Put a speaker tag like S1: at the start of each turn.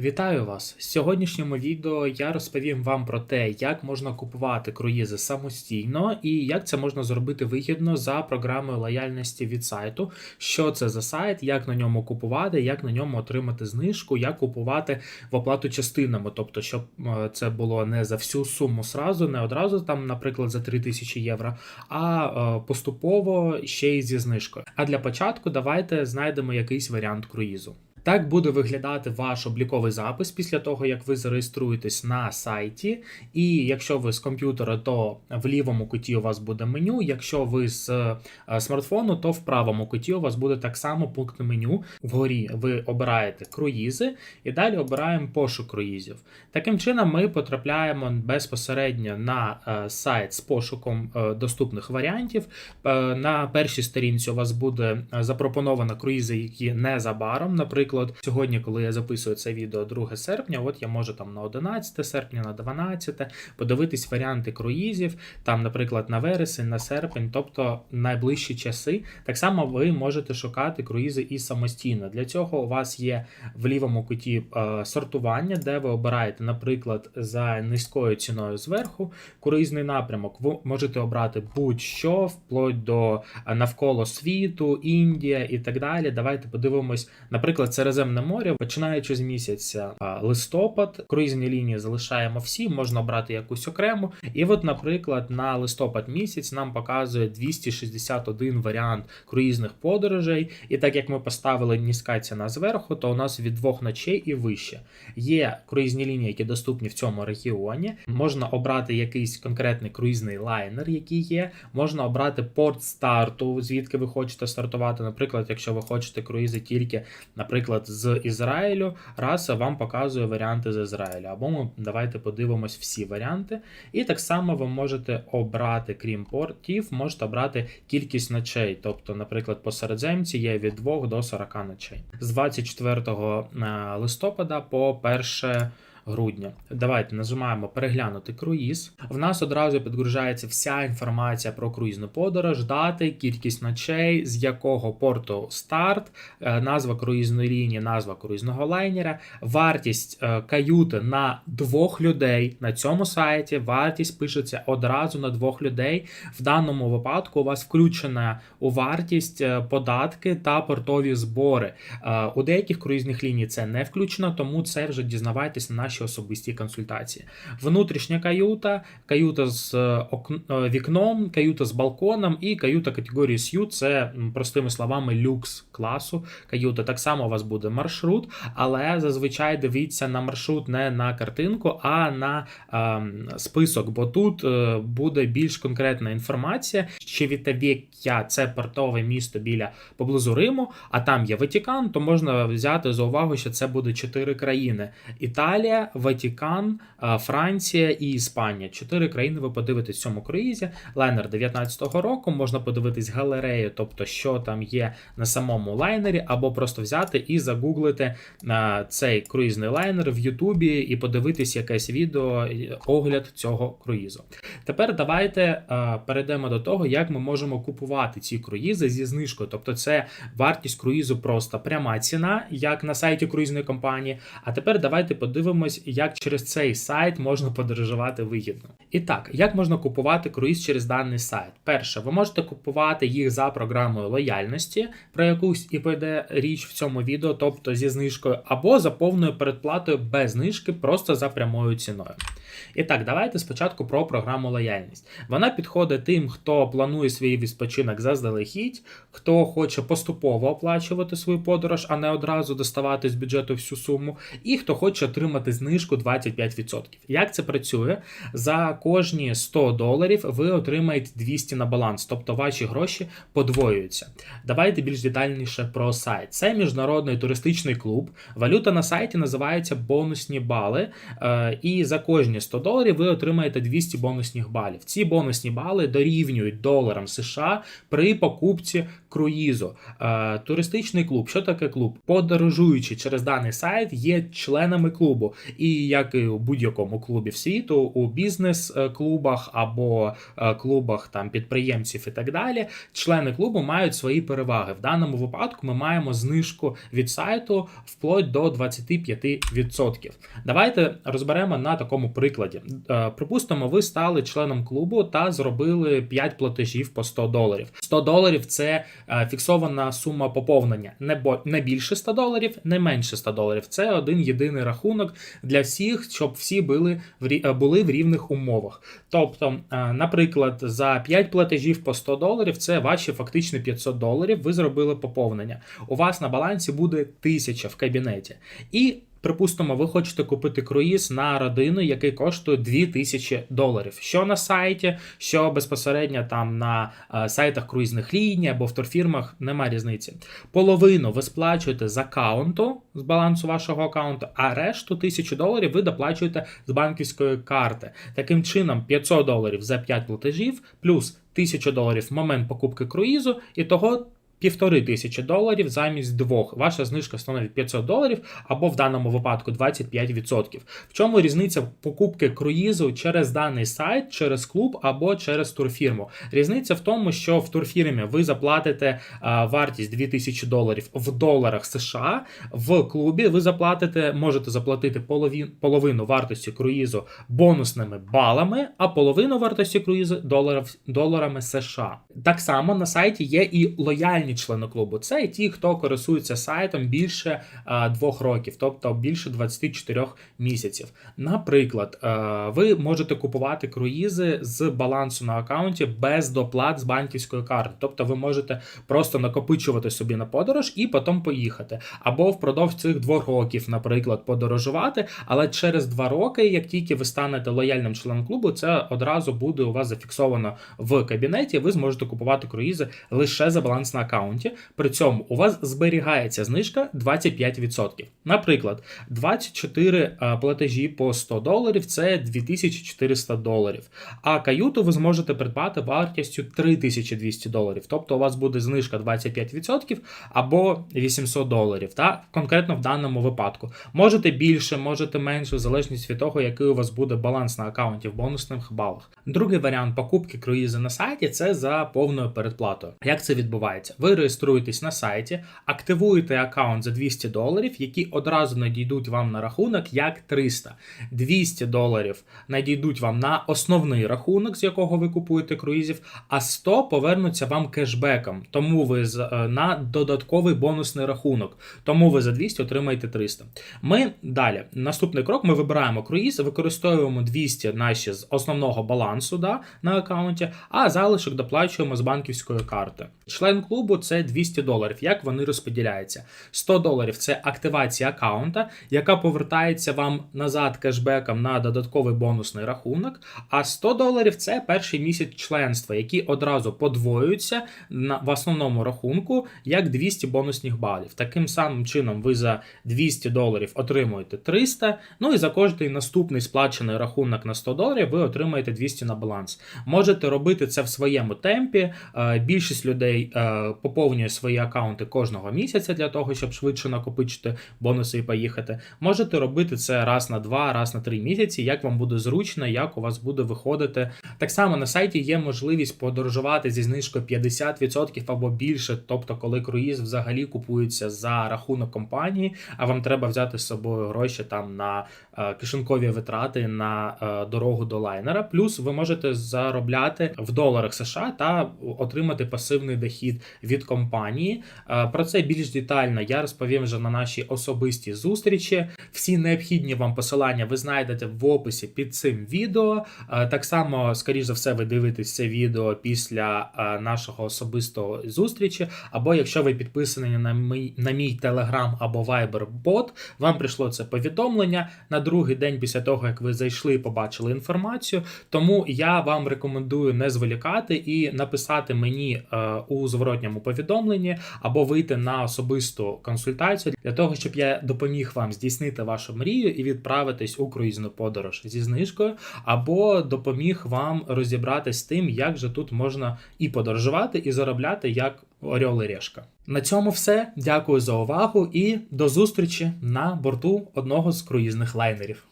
S1: Вітаю вас! В сьогоднішньому відео я розповім вам про те, як можна купувати круїзи самостійно і як це можна зробити вигідно за програмою лояльності від сайту. Що це за сайт, як на ньому купувати, як на ньому отримати знижку, як купувати в оплату частинами, тобто, щоб е, це було не за всю суму сразу, не одразу там, наприклад, за 3000 євро, а е, поступово ще й зі знижкою. А для початку давайте знайдемо якийсь варіант круїзу. Так буде виглядати ваш обліковий запис після того, як ви зареєструєтесь на сайті. І якщо ви з комп'ютера, то в лівому куті у вас буде меню. Якщо ви з е, смартфону, то в правому куті у вас буде так само пункт меню. Вгорі ви обираєте круїзи і далі обираємо пошук круїзів. Таким чином, ми потрапляємо безпосередньо на е, сайт з пошуком е, доступних варіантів. На першій сторінці у вас буде запропоновано круїзи, які незабаром, наприклад. Сьогодні, коли я записую це відео 2 серпня, от я можу там на 11 серпня, на 12 подивитись варіанти круїзів, там, наприклад, на вересень, на серпень, тобто найближчі часи. Так само ви можете шукати круїзи і самостійно. Для цього у вас є в лівому куті е, сортування, де ви обираєте, наприклад, за низькою ціною зверху круїзний напрямок. Ви можете обрати будь-що, вплоть до е, навколо світу, Індія і так далі. Давайте подивимось, наприклад, Середземне море, починаючи з місяця листопад, круїзні лінії залишаємо всі, можна обрати якусь окрему. І от, наприклад, на листопад місяць нам показує 261 варіант круїзних подорожей. І так як ми поставили низька ціна зверху, то у нас від двох ночей і вище. Є круїзні лінії, які доступні в цьому регіоні. Можна обрати якийсь конкретний круїзний лайнер, який є. Можна обрати порт старту, звідки ви хочете стартувати. Наприклад, якщо ви хочете круїзи тільки, наприклад, з Ізраїлю, раса вам показує варіанти з Ізраїля. Або ми давайте подивимось всі варіанти. І так само ви можете обрати, крім портів, можете обрати кількість ночей. Тобто, наприклад, по середземці є від 2 до 40 ночей. З 24 е, листопада по 1 грудня. Давайте нажимаємо переглянути круїз. В нас одразу підгружається вся інформація про круїзну подорож, дати, кількість ночей, з якого порту старт, е, назва круїзної лінії, назва круїзного лайнера, вартість е, каюти на двох людей на цьому сайті. Вартість пишеться одразу на двох людей. В даному випадку у вас включена у вартість е, податки та портові збори. У деяких круїзних ліній це не включено, тому це вже дізнавайтесь на нашій особистій консультації. Внутрішня каюта, каюта з е, е, вікном, каюта з балконом і каюта категорії Сью це простими словами люкс класу. Каюта так само у вас буде маршрут, але зазвичай дивіться на маршрут не на картинку, а на ем, список, бо тут е, буде більш конкретна інформація. чи Чивітавєк'я – це портове місто біля поблизу Риму, а там є Ватікан, то можна взяти за увагу, що це буде чотири країни: Італія, Ватікан, е, Франція і Іспанія. Чотири країни ви подивитесь в цьому круїзі. Лайнер 19-го року можна подивитись галерею, тобто що там є на самому лайнері, або просто взяти і загуглити е, цей круїзний лайнер в Ютубі і подивитись якесь відео, е, огляд цього круїзу. Тепер давайте перейдемо до того, як ми можемо купувати ці круїзи зі знижкою. Тобто, це вартість круїзу просто пряма ціна, як на сайті круїзної компанії. А тепер давайте подивимось, як через цей сайт можна подорожувати вигідно. І так, як можна купувати круїз через даний сайт? Перше, ви можете купувати їх за програмою лояльності, про якусь і піде річ в цьому відео, тобто зі знижкою, або за повною передплатою без знижки, просто за прямою ціною. І так, давайте спочатку про програму лояльність. Вона підходить тим, хто планує свій відпочинок заздалегідь, хто хоче поступово оплачувати свою подорож, а не одразу доставати з бюджету всю суму, і хто хоче отримати знижку 25%. Як це працює? За кожні 100 доларів ви отримаєте 200 на баланс, тобто ваші гроші подвоюються. Давайте більш детальніше про сайт. Це міжнародний туристичний клуб. Валюта на сайті називається бонусні бали. Е, І за кожні 100 доларів ви отримаєте 200 бонусних балів. Ці бонусні бали дорівнюють доларам США при покупці круїзу. Е, туристичний клуб. Що таке клуб? Подорожуючи через даний сайт, є членами клубу. І як і у будь-якому клубі світу, у бізнес-клубах або е, клубах там підприємців і так далі, члени клубу мають свої переваги. В даному випадку ми маємо знижку від сайту вплоть до 25%. Давайте розберемо на такому прикладі. Е, Припустимо, ви стали членом клубу та зробили 5 платежів по 100 доларів. 100 доларів це фіксована сума поповнення. Не більше 100 доларів, не менше 100 доларів. Це один єдиний рахунок для всіх, щоб всі були е, були в рівних умовах. Тобто, е, наприклад, за 5 платежів по 100 доларів це ваші фактично 500 доларів. Ви зробили поповнення. У вас на балансі буде 1000 в кабінеті. І Припустимо, ви хочете купити круїз на родину, який коштує 2000 доларів. Що на сайті, що безпосередньо там на е, сайтах круїзних ліній або в турфірмах, нема різниці. Половину ви сплачуєте з аккаунту, з балансу вашого аккаунту, а решту 1000 доларів ви доплачуєте з банківської карти. Таким чином, 500 доларів за 5 платежів, плюс 1000 доларів в момент покупки круїзу, і того. Півтори тисячі доларів замість двох. Ваша знижка становить 500 доларів або в даному випадку 25%. В чому різниця покупки круїзу через даний сайт, через клуб або через турфірму? Різниця в тому, що в турфірмі ви заплатите вартість 2000 доларів в доларах США. В клубі ви заплатите, можете заплатити половин, половину вартості круїзу бонусними балами, а половину вартості круїзу доларами США. Так само на сайті є і лояльні члени клубу. Це ті, хто користується сайтом більше а, двох років, тобто більше 24 місяців. Наприклад, е, ви можете купувати круїзи з балансу на аккаунті без доплат з банківської карти. Тобто ви можете просто накопичувати собі на подорож і потім поїхати. Або впродовж цих двох років, наприклад, подорожувати. Але через два роки, як тільки ви станете лояльним членом клубу, це одразу буде у вас зафіксовано в кабінеті. Ви зможете купувати круїзи лише за баланс на аккаунті. При цьому у вас зберігається знижка 25%. Наприклад, 24 е, платежі по 100 доларів це 2400 доларів. А каюту ви зможете придбати вартістю 3200 доларів. Тобто у вас буде знижка 25% або 800 доларів. Та конкретно в даному випадку. Можете більше, можете менше, в залежності від того, який у вас буде баланс на аккаунті в бонусних балах. Другий варіант покупки круїзи на сайті це за повною передплатою. Як це відбувається? Ви реєструєтесь на сайті, активуєте аккаунт за 200 доларів, які одразу надійдуть вам на рахунок як 300. 200 доларів надійдуть вам на основний рахунок, з якого ви купуєте круїзів, а 100 повернуться вам кешбеком. Тому ви е, на додатковий бонусний рахунок. Тому ви за 200 отримаєте 300. Ми далі. Наступний крок: ми вибираємо круїз, використовуємо 200 наші з основного балансу да, на аккаунті, а залишок доплачуємо з банківської карти. Член клубу це 200 доларів. Як вони розподіляються? 100 доларів це активація аккаунта, яка повертається вам назад кешбеком на додатковий бонусний рахунок. А 100 доларів це перший місяць членства, які одразу подвоюються на в основному рахунку як 200 бонусних балів. Таким самим чином, ви за 200 доларів отримуєте 300. Ну і за кожний наступний сплачений рахунок на 100 доларів ви отримаєте 200 на баланс. Можете робити це в своєму темпі. Е, Більшість людей е, поповнює свої аккаунти кожного місяця для того, щоб швидше накопичити бонуси і поїхати. Можете робити це раз на два, раз на три місяці, як вам буде зручно, як у вас буде виходити. Так само на сайті є можливість подорожувати зі знижкою 50% або більше, тобто, коли круїз взагалі купується за рахунок компанії, а вам треба взяти з собою гроші там на е, кишенькові витрати на е, дорогу до лайнера. Плюс ви можете заробляти в доларах США та отримати пасивний дохід від компанії. Е, Про це більш детально я розповім вже на нашій особистій зустрічі. Всі необхідні вам посилання ви знайдете в описі під цим відео. Е, Так само, скоріш за все, ви дивитесь це відео після е, нашого особистого зустрічі. Або якщо ви підписані на мій, на мій Telegram або Viber бот, вам прийшло це повідомлення на другий день після того, як ви зайшли і побачили інформацію. Тому я вам рекомендую не зволікати і написати мені у зворотньому першому повідомленні, або вийти на особисту консультацію для того, щоб я допоміг вам здійснити вашу мрію і відправитись у круїзну подорож зі знижкою, або допоміг вам розібратись з тим, як же тут можна і подорожувати, і заробляти як Орел і Решка. На цьому все. Дякую за увагу і до зустрічі на борту одного з круїзних лайнерів.